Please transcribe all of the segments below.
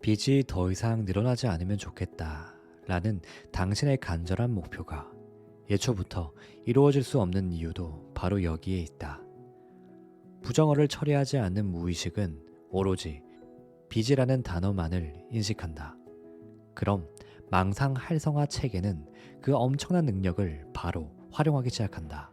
빚이 더 이상 늘어나지 않으면 좋겠다. 라는 당신의 간절한 목표가 예초부터 이루어질 수 없는 이유도 바로 여기에 있다. 부정어를 처리하지 않는 무의식은 오로지 빚이라는 단어만을 인식한다. 그럼 망상 활성화 체계는 그 엄청난 능력을 바로 활용하기 시작한다.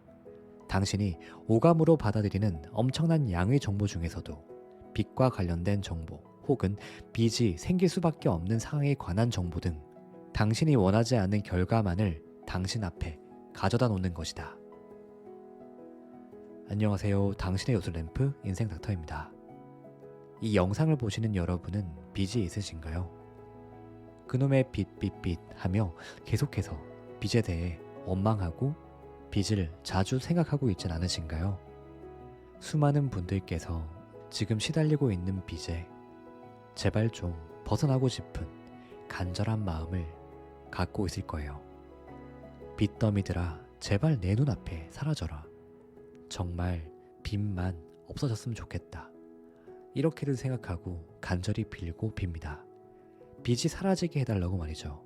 당신이 오감으로 받아들이는 엄청난 양의 정보 중에서도 빚과 관련된 정보 혹은 빚이 생길 수밖에 없는 상황에 관한 정보 등 당신이 원하지 않는 결과만을 당신 앞에 가져다 놓는 것이다. 안녕하세요. 당신의 요술 램프 인생 닥터입니다. 이 영상을 보시는 여러분은 빚이 있으신가요? 그놈의 빚, 빚, 빚 하며 계속해서 빚에 대해 원망하고 빚을 자주 생각하고 있진 않으신가요? 수많은 분들께서 지금 시달리고 있는 빚에 제발 좀 벗어나고 싶은 간절한 마음을 갖고 있을 거예요. 빚더미들아, 제발 내 눈앞에 사라져라. 정말 빚만 없어졌으면 좋겠다. 이렇게들 생각하고 간절히 빌고 빕니다. 빚이 사라지게 해달라고 말이죠.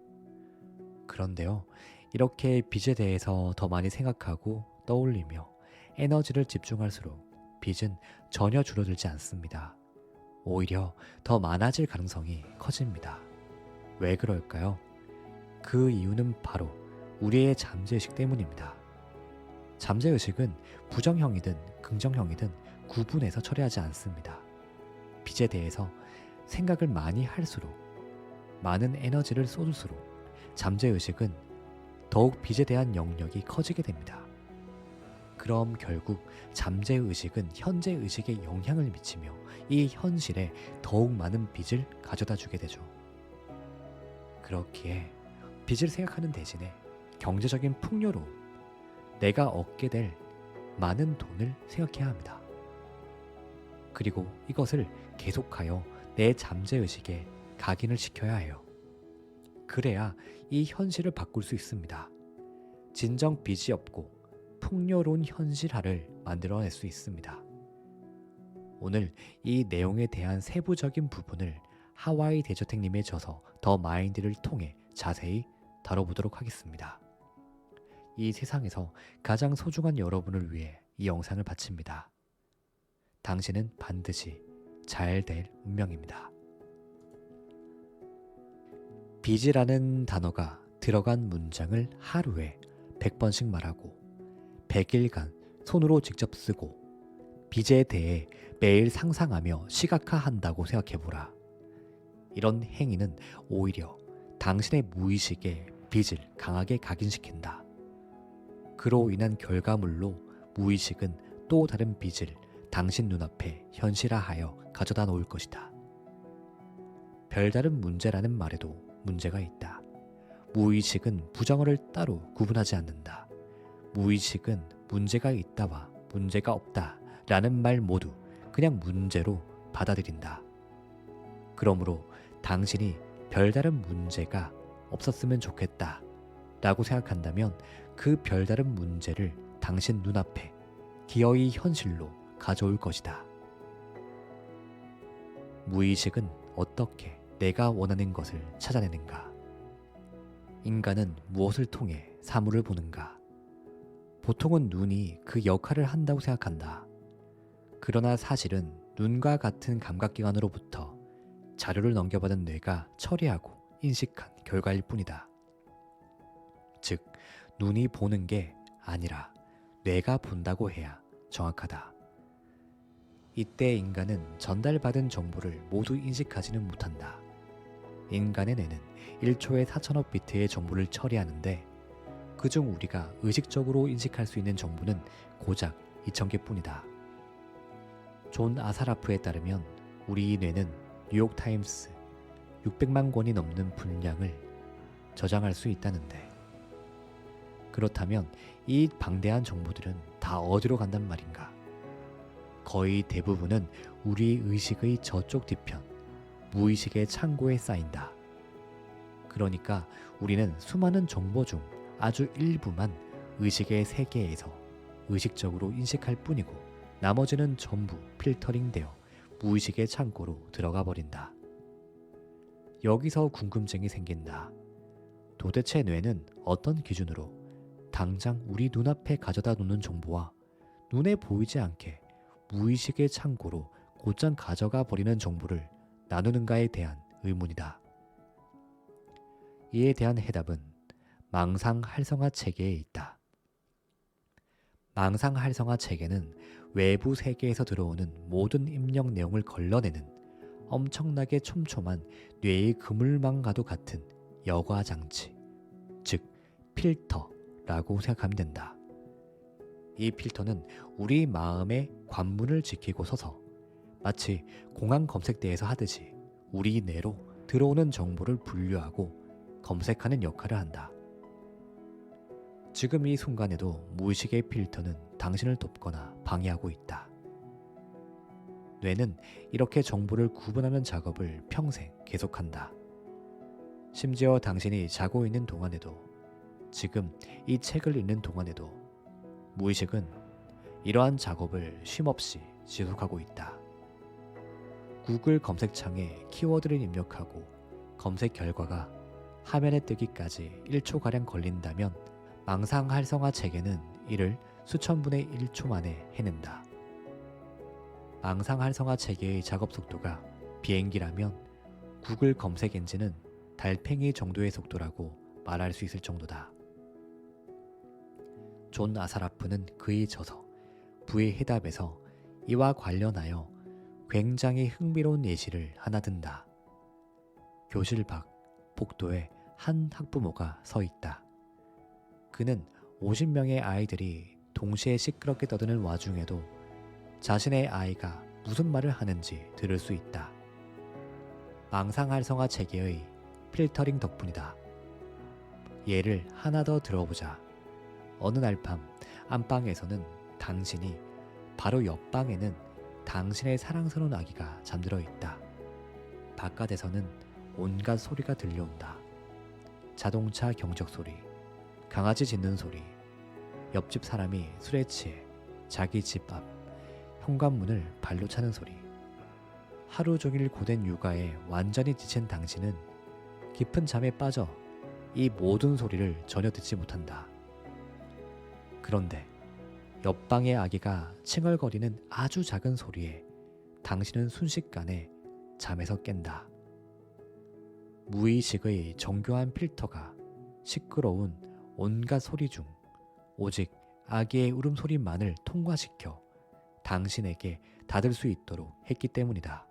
그런데요, 이렇게 빚에 대해서 더 많이 생각하고 떠올리며 에너지를 집중할수록 빚은 전혀 줄어들지 않습니다. 오히려 더 많아질 가능성이 커집니다. 왜 그럴까요? 그 이유는 바로 우리의 잠재의식 때문입니다. 잠재의식은 부정형이든 긍정형이든 구분해서 처리하지 않습니다. 빚에 대해서 생각을 많이 할수록 많은 에너지를 쏟을수록 잠재의식은 더욱 빚에 대한 영역이 커지게 됩니다. 그럼 결국 잠재의식은 현재의식에 영향을 미치며 이 현실에 더욱 많은 빚을 가져다 주게 되죠. 그렇기에 빚을 생각하는 대신에 경제적인 풍요로움, 내가 얻게 될 많은 돈을 생각해야 합니다. 그리고 이것을 계속하여 내 잠재의식에 각인을 시켜야 해요. 그래야 이 현실을 바꿀 수 있습니다. 진정 빚이 없고 풍요로운 현실화를 만들어낼 수 있습니다. 오늘 이 내용에 대한 세부적인 부분을 하와이 대저택님의 저서 더 마인드를 통해 자세히 다뤄보도록 하겠습니다. 이 세상에서 가장 소중한 여러분을 위해 이 영상을 바칩니다. 당신은 반드시 잘 될 운명입니다. 빚이라는 단어가 들어간 문장을 하루에 100번씩 말하고 100일간 손으로 직접 쓰고 빚에 대해 매일 상상하며 시각화한다고 생각해보라. 이런 행위는 오히려 당신의 무의식에 빚을 강하게 각인시킨다. 그로 인한 결과물로 무의식은 또 다른 빚을 당신 눈앞에 현실화하여 가져다 놓을 것이다. 별다른 문제라는 말에도 문제가 있다. 무의식은 부정어를 따로 구분하지 않는다. 무의식은 문제가 있다와 문제가 없다 라는 말 모두 그냥 문제로 받아들인다. 그러므로 당신이 별다른 문제가 없었으면 좋겠다 라고 생각한다면 그 별다른 문제를 당신 눈앞에 기어이 현실로 가져올 것이다. 무의식은 어떻게 내가 원하는 것을 찾아내는가? 인간은 무엇을 통해 사물을 보는가? 보통은 눈이 그 역할을 한다고 생각한다. 그러나 사실은 눈과 같은 감각기관으로부터 자료를 넘겨받은 뇌가 처리하고 인식한 결과일 뿐이다. 즉, 눈이 보는 게 아니라 뇌가 본다고 해야 정확하다. 이때 인간은 전달받은 정보를 모두 인식하지는 못한다. 인간의 뇌는 1초에 4천억 비트의 정보를 처리하는데 그중 우리가 의식적으로 인식할 수 있는 정보는 고작 2,000개 뿐이다. 존 아사라프에 따르면 우리 뇌는 뉴욕타임스 600만 권이 넘는 분량을 저장할 수 있다는데 그렇다면 이 방대한 정보들은 다 어디로 간단 말인가? 거의 대부분은 우리 의식의 저쪽 뒤편, 무의식의 창고에 쌓인다. 그러니까 우리는 수많은 정보 중 아주 일부만 의식의 세계에서 의식적으로 인식할 뿐이고 나머지는 전부 필터링되어 무의식의 창고로 들어가 버린다. 여기서 궁금증이 생긴다. 도대체 뇌는 어떤 기준으로 당장 우리 눈앞에 가져다 놓는 정보와 눈에 보이지 않게 무의식의 창고로 곧장 가져가 버리는 정보를 나누는가에 대한 의문이다. 이에 대한 해답은 망상 활성화 체계에 있다. 망상 활성화 체계는 외부 세계에서 들어오는 모든 입력 내용을 걸러내는 엄청나게 촘촘한 뇌의 그물망과도 같은 여과 장치, 즉 필터라고 생각하면 된다. 이 필터는 우리 마음의 관문을 지키고 서서 마치 공항 검색대에서 하듯이 우리 뇌로 들어오는 정보를 분류하고 검색하는 역할을 한다. 지금 이 순간에도 무의식의 필터는 당신을 돕거나 방해하고 있다. 뇌는 이렇게 정보를 구분하는 작업을 평생 계속한다. 심지어 당신이 자고 있는 동안에도 지금 이 책을 읽는 동안에도 무의식은 이러한 작업을 쉼없이 지속하고 있다. 구글 검색창에 키워드를 입력하고 검색 결과가 화면에 뜨기까지 1초가량 걸린다면 망상 활성화 체계는 이를 수천 분의 1초 만에 해낸다. 망상 활성화 체계의 작업 속도가 비행기라면 구글 검색 엔진은 달팽이 정도의 속도라고 말할 수 있을 정도다. 존 아사라프는 그의 저서 부의 해답에서 이와 관련하여 굉장히 흥미로운 예시를 하나 든다. 교실 밖 복도에 한 학부모가 서 있다. 그는 50명의 아이들이 동시에 시끄럽게 떠드는 와중에도 자신의 아이가 무슨 말을 하는지 들을 수 있다. 망상 활성화 체계의 필터링 덕분이다. 예를 하나 더 들어보자. 어느 날 밤 안방에서는 당신이 바로 옆방에는 당신의 사랑스러운 아기가 잠들어 있다. 바깥에서는 온갖 소리가 들려온다. 자동차 경적 소리, 강아지 짖는 소리, 옆집 사람이 술에 취해 자기 집 앞 현관문을 발로 차는 소리. 하루 종일 고된 육아에 완전히 지친 당신은 깊은 잠에 빠져 이 모든 소리를 전혀 듣지 못한다. 그런데 옆방의 아기가 칭얼거리는 아주 작은 소리에 당신은 순식간에 잠에서 깬다. 무의식의 정교한 필터가 시끄러운 온갖 소리 중 오직 아기의 울음소리만을 통과시켜 당신에게 닫을 수 있도록 했기 때문이다.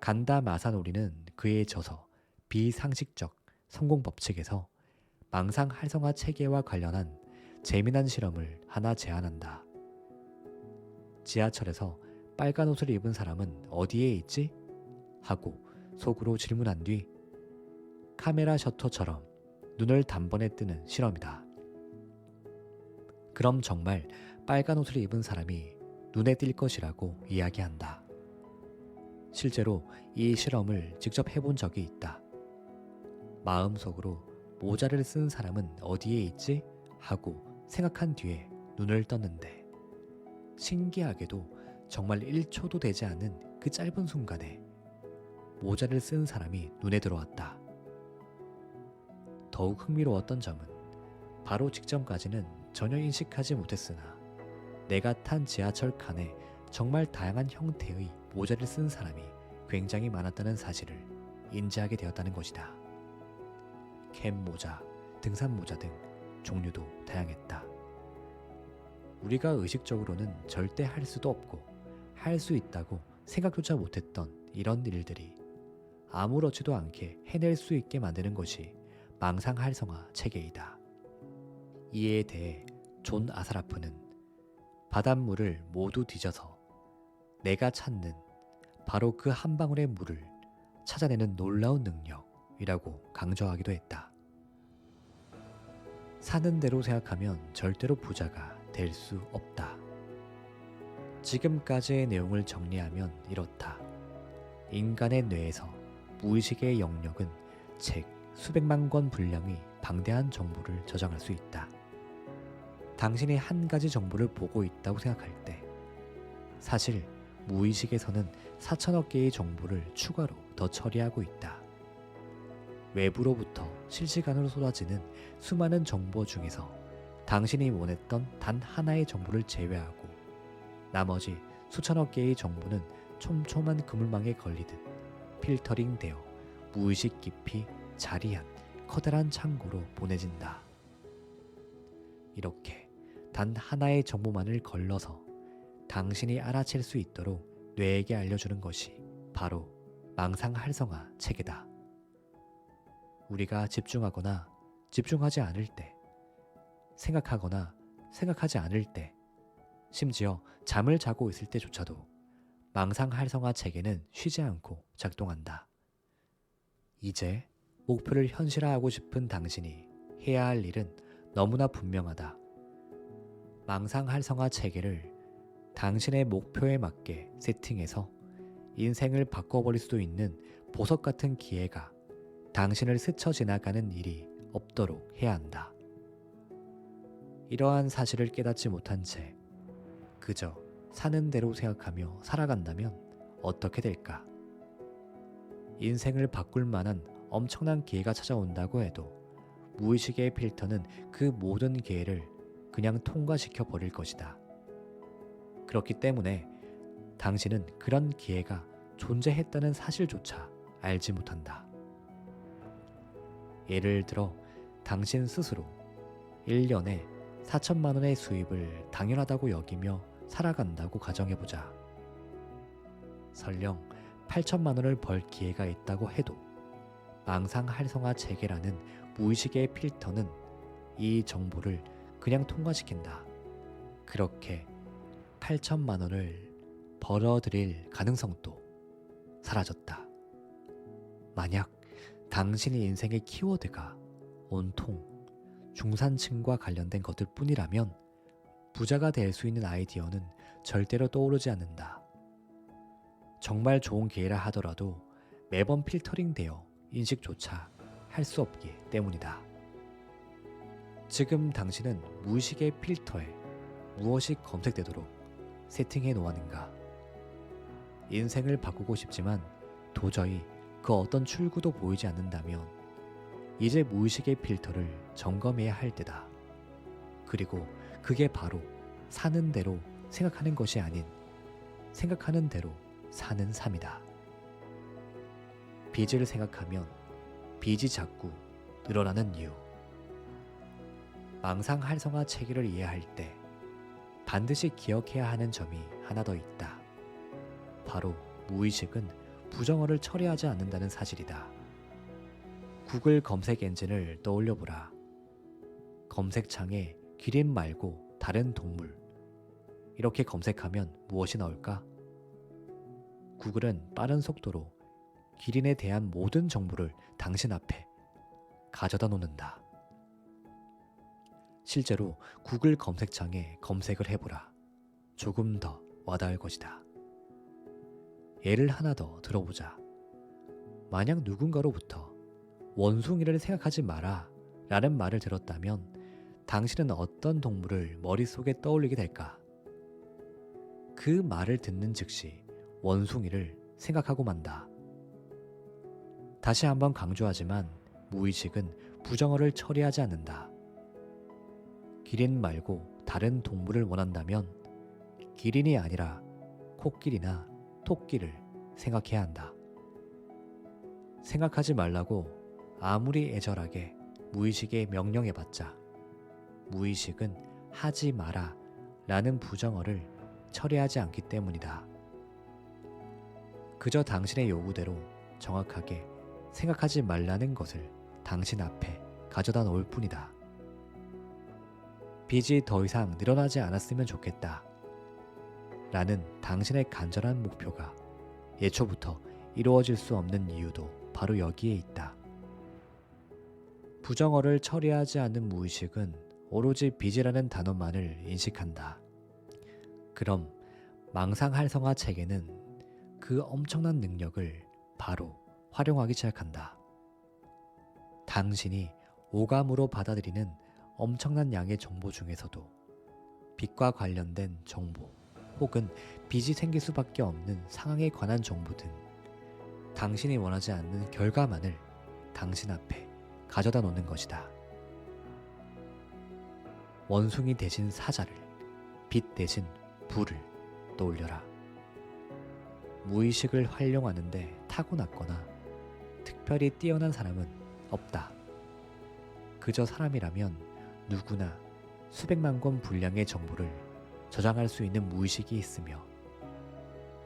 간다 마사노리는 그의 저서 비상식적 성공 법칙에서 망상 활성화 체계와 관련한 재미난 실험을 하나 제안한다. 지하철에서 빨간 옷을 입은 사람은 어디에 있지? 하고 속으로 질문한 뒤 카메라 셔터처럼 눈을 단번에 뜨는 실험이다. 그럼 정말 빨간 옷을 입은 사람이 눈에 띌 것이라고 이야기한다. 실제로 이 실험을 직접 해본 적이 있다. 마음속으로 모자를 쓴 사람은 어디에 있지? 하고 생각한 뒤에 눈을 떴는데 신기하게도 정말 1초도 되지 않은 그 짧은 순간에 모자를 쓴 사람이 눈에 들어왔다. 더욱 흥미로웠던 점은 바로 직전까지는 전혀 인식하지 못했으나 내가 탄 지하철 칸에 정말 다양한 형태의 모자를 쓴 사람이 굉장히 많았다는 사실을 인지하게 되었다는 것이다. 캠 모자, 등산 모자 등 종류도 다양했다. 우리가 의식적으로는 절대 할 수도 없고 할 수 있다고 생각조차 못했던 이런 일들이 아무렇지도 않게 해낼 수 있게 만드는 것이 망상 활성화 체계이다. 이에 대해 존 아사라프는 바닷물을 모두 뒤져서 내가 찾는 바로 그 한 방울의 물을 찾아내는 놀라운 능력이라고 강조하기도 했다. 사는 대로 생각하면 절대로 부자가 될 수 없다. 지금까지의 내용을 정리하면 이렇다. 인간의 뇌에서 무의식의 영역은 책 수백만 권 분량의 방대한 정보를 저장할 수 있다. 당신이 한 가지 정보를 보고 있다고 생각할 때 사실 무의식에서는 4천억 개의 정보를 추가로 더 처리하고 있다. 외부로부터 실시간으로 쏟아지는 수많은 정보 중에서 당신이 원했던 단 하나의 정보를 제외하고 나머지 수천억 개의 정보는 촘촘한 그물망에 걸리듯 필터링 되어 무의식 깊이 자리한 커다란 창고로 보내진다. 이렇게 단 하나의 정보만을 걸러서 당신이 알아챌 수 있도록 뇌에게 알려주는 것이 바로 망상활성화 체계다. 우리가 집중하거나 집중하지 않을 때, 생각하거나 생각하지 않을 때, 심지어 잠을 자고 있을 때조차도 망상활성화 체계는 쉬지 않고 작동한다. 이제 목표를 현실화하고 싶은 당신이 해야 할 일은 너무나 분명하다. 망상 활성화 체계를 당신의 목표에 맞게 세팅해서 인생을 바꿔버릴 수도 있는 보석 같은 기회가 당신을 스쳐 지나가는 일이 없도록 해야 한다. 이러한 사실을 깨닫지 못한 채 그저 사는 대로 생각하며 살아간다면 어떻게 될까? 인생을 바꿀 만한 엄청난 기회가 찾아온다고 해도 무의식의 필터는 그 모든 기회를 그냥 통과시켜 버릴 것이다. 그렇기 때문에 당신은 그런 기회가 존재했다는 사실조차 알지 못한다. 예를 들어 당신 스스로 1년에 4천만 원의 수입을 당연하다고 여기며 살아간다고 가정해보자. 설령 8천만 원을 벌 기회가 있다고 해도 망상 활성화 체계라는 무의식의 필터는 이 정보를 그냥 통과시킨다. 그렇게 8천만 원을 벌어들일 가능성도 사라졌다. 만약 당신의 인생의 키워드가 온통 중산층과 관련된 것들 뿐이라면 부자가 될 수 있는 아이디어는 절대로 떠오르지 않는다. 정말 좋은 기회라 하더라도 매번 필터링 되어 인식조차 할 수 없기 때문이다. 지금 당신은 무의식의 필터에 무엇이 검색되도록 세팅해 놓았는가? 인생을 바꾸고 싶지만 도저히 그 어떤 출구도 보이지 않는다면 이제 무의식의 필터를 점검해야 할 때다. 그리고 그게 바로 사는 대로 생각하는 것이 아닌 생각하는 대로 사는 삶이다. 빚을 생각하면 빚이 자꾸 늘어나는 이유. 망상 활성화 체계를 이해할 때 반드시 기억해야 하는 점이 하나 더 있다. 바로 무의식은 부정어를 처리하지 않는다는 사실이다. 구글 검색 엔진을 떠올려 보라. 검색창에 기린 말고 다른 동물. 이렇게 검색하면 무엇이 나올까? 구글은 빠른 속도로 기린에 대한 모든 정보를 당신 앞에 가져다 놓는다. 실제로 구글 검색창에 검색을 해보라. 조금 더 와닿을 것이다. 예를 하나 더 들어보자. 만약 누군가로부터 원숭이를 생각하지 마라 라는 말을 들었다면 당신은 어떤 동물을 머릿속에 떠올리게 될까? 그 말을 듣는 즉시 원숭이를 생각하고 만다. 다시 한번 강조하지만 무의식은 부정어를 처리하지 않는다. 기린 말고 다른 동물을 원한다면 기린이 아니라 코끼리나 토끼를 생각해야 한다. 생각하지 말라고 아무리 애절하게 무의식에 명령해봤자 무의식은 하지 마라 라는 부정어를 처리하지 않기 때문이다. 그저 당신의 요구대로 정확하게 생각하지 말라는 것을 당신 앞에 가져다 놓을 뿐이다. 빚이 더 이상 늘어나지 않았으면 좋겠다. 라는 당신의 간절한 목표가 예초부터 이루어질 수 없는 이유도 바로 여기에 있다. 부정어를 처리하지 않는 무의식은 오로지 빚이라는 단어만을 인식한다. 그럼 망상활성화 체계는 그 엄청난 능력을 바로 활용하기 시작한다. 당신이 오감으로 받아들이는 엄청난 양의 정보 중에서도 빚과 관련된 정보, 혹은 빚이 생길 수밖에 없는 상황에 관한 정보 등 당신이 원하지 않는 결과만을 당신 앞에 가져다 놓는 것이다. 원숭이 대신 사자를, 빛 대신 불을 떠올려라. 무의식을 활용하는데 타고났거나 특별히 뛰어난 사람은 없다. 그저 사람이라면 누구나 수백만 권 분량의 정보를 저장할 수 있는 무의식이 있으며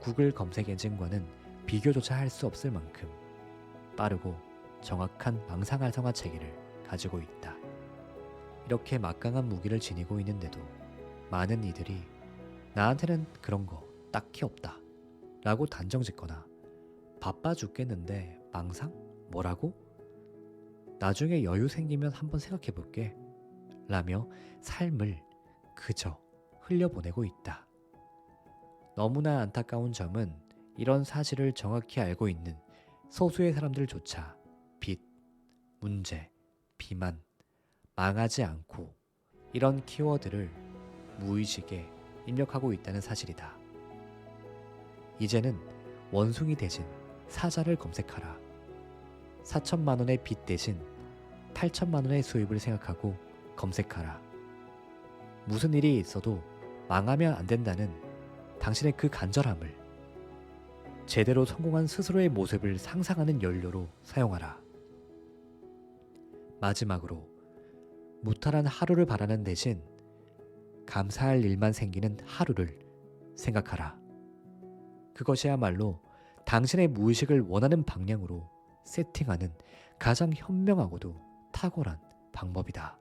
구글 검색 엔진과는 비교조차 할 수 없을 만큼 빠르고 정확한 망상 활성화 체계를 가지고 있다. 이렇게 막강한 무기를 지니고 있는데도 많은 이들이 나한테는 그런 거 딱히 없다 라고 단정 짓거나 바빠 죽겠는데 망상? 뭐라고? 나중에 여유 생기면 한번 생각해 볼게 라며 삶을 그저 흘려보내고 있다. 너무나 안타까운 점은 이런 사실을 정확히 알고 있는 소수의 사람들조차 빚, 문제, 비만, 망하지 않고 이런 키워드를 무의식에 입력하고 있다는 사실이다. 이제는 원숭이 대신 사자를 검색하라. 4천만 원의 빚 대신 8천만 원의 수입을 생각하고 검색하라. 무슨 일이 있어도 망하면 안 된다는 당신의 그 간절함을 제대로 성공한 스스로의 모습을 상상하는 연료로 사용하라. 마지막으로 무탈한 하루를 바라는 대신 감사할 일만 생기는 하루를 생각하라. 그것이야말로 당신의 무의식을 원하는 방향으로 세팅하는 가장 현명하고도 탁월한 방법이다.